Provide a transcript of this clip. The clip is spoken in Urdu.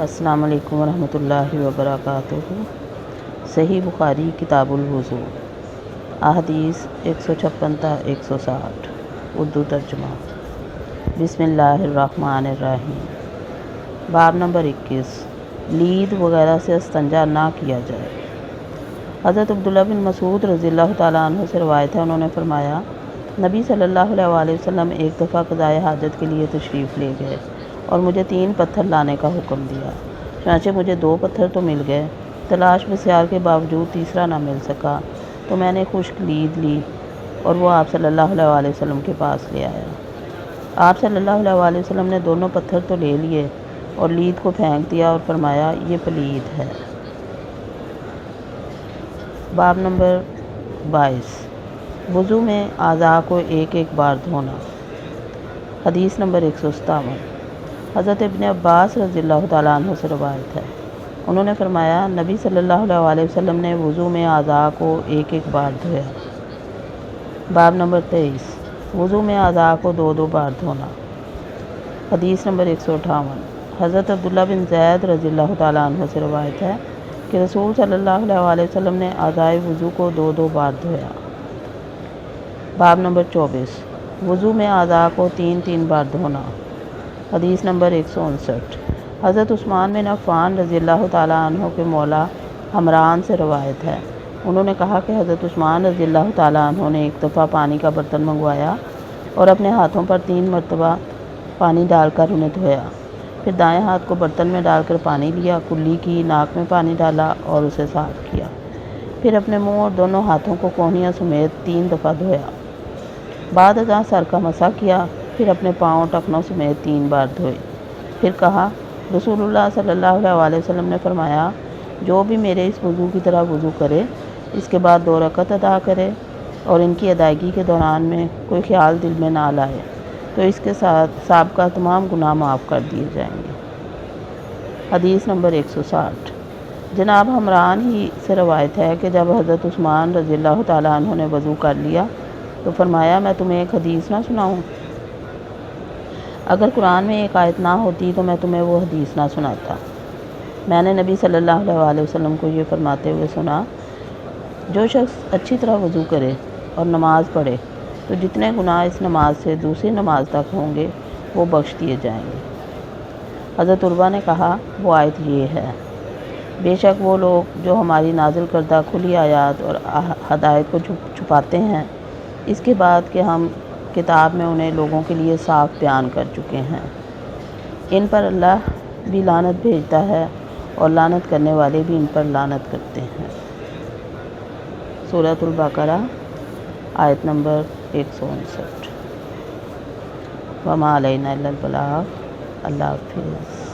السلام علیکم ورحمۃ اللہ وبرکاتہ۔ صحیح بخاری کتاب الوضو احادیث ایک سو چھپن تا ایک سو ساٹھ، اردو ترجمہ۔ بسم اللہ الرحمن الرحیم۔ باب نمبر اکیس، لید وغیرہ سے استنجا نہ کیا جائے۔ حضرت عبداللہ بن مسعود رضی اللہ تعالیٰ عنہ سے روایت ہے، انہوں نے فرمایا، نبی صلی اللہ علیہ وآلہ وسلم ایک دفعہ قضائے حاجت کے لیے تشریف لے گئے۔ اور مجھے تین پتھر لانے کا حکم دیا۔ چنانچہ مجھے دو پتھر تو مل گئے۔ تلاش بسیار کے باوجود تیسرا نہ مل سکا۔ تو میں نے خشک لید لی اور وہ آپ صلی اللہ علیہ وسلم کے پاس لے آیا۔ آپ صلی اللہ علیہ وسلم نے دونوں پتھر تو لے لیے اور لید کو پھینک دیا اور فرمایا، یہ پلید ہے۔ باب نمبر بائیس۔ وضو میں اعضاء کو ایک ایک بار دھونا۔ حدیث نمبر ایک سو ستاون۔ حضرت ابن عباس رضی اللہ تعالیٰ عنہ سے روایت ہے۔ انہوں نے فرمایا، نبی صلی اللہ علیہ وآلہ وسلم نے وضو میں اعضاء کو ایک ایک بار دھویا۔ باب نمبر تیئیس، وضو میں اعضاء کو دو دو بار دھونا۔ حدیث نمبر ایک سو اٹھاون۔ حضرت عبداللہ بن زید رضی اللہ تعالیٰ عنہ سے روایت ہے کہ رسول صلی اللہ علیہ وآلہ وسلم نے اعضائے وضو کو دو دو بار دھویا۔ باب نمبر چوبیس، وضو میں اعضاء کو تین تین بار دھونا۔ حدیث نمبر ایک سو انسٹھ۔ حضرت عثمان بن عفان رضی اللہ تعالیٰ عنہ کے مولا حمران سے روایت ہے۔ انہوں نے کہا کہ حضرت عثمان رضی اللہ تعالیٰ عنہ نے ایک دفعہ پانی کا برتن منگوایا اور اپنے ہاتھوں پر تین مرتبہ پانی ڈال کر انہیں دھویا۔ پھر دائیں ہاتھ کو برتن میں ڈال کر پانی لیا، کلی کی ناک میں پانی ڈالا اور اسے صاف کیا۔ پھر اپنے منہ اور دونوں ہاتھوں کو کوہنیاں سمیت تین دفعہ دھویا۔ بعد ازاں سر کا مسا کیا پھر اپنے پاؤں ٹخنوں سمیت تین بار دھوئے۔ پھر کہا، رسول اللہ صلی اللہ علیہ وآلہ وسلم نے فرمایا، جو بھی میرے اس وضو کی طرح وضو کرے، اس کے بعد دو رکعت ادا کرے اور ان کی ادائیگی کے دوران میں کوئی خیال دل میں نہ لائے، تو اس کے ساتھ سابقہ تمام گناہ معاف کر دیے جائیں گے۔ حدیث نمبر ایک سو ساٹھ۔ جناب، حمران ہی سے روایت ہے کہ جب حضرت عثمان رضی اللہ تعالیٰ عنہ نے وضو کر لیا تو فرمایا، میں تمہیں ایک حدیث نہ سناؤں۔ اگر قرآن میں ایک آیت نہ ہوتی تو میں تمہیں وہ حدیث نہ سناتا۔ میں نے نبی صلی اللہ علیہ وآلہ وسلم کو یہ فرماتے ہوئے سنا، جو شخص اچھی طرح وضو کرے اور نماز پڑھے، تو جتنے گناہ اس نماز سے دوسری نماز تک ہوں گے، وہ بخش دیے جائیں گے۔ حضرت عربہ نے کہا، وہ آیت یہ ہے۔ بے شک وہ لوگ جو ہماری نازل کردہ کھلی آیات اور ہدایت کو چھپاتے ہیں، اس کے بعد کہ ہم کتاب میں انہیں لوگوں کے لیے صاف بیان کر چکے ہیں۔ ان پر اللہ بھی لانت بھیجتا ہے اور لانت کرنے والے بھی ان پر لانت کرتے ہیں۔ سورت البقرہ، آیت نمبر ایک سو انسٹھ۔ وما علینا البلاغ۔ اللہ حافظ۔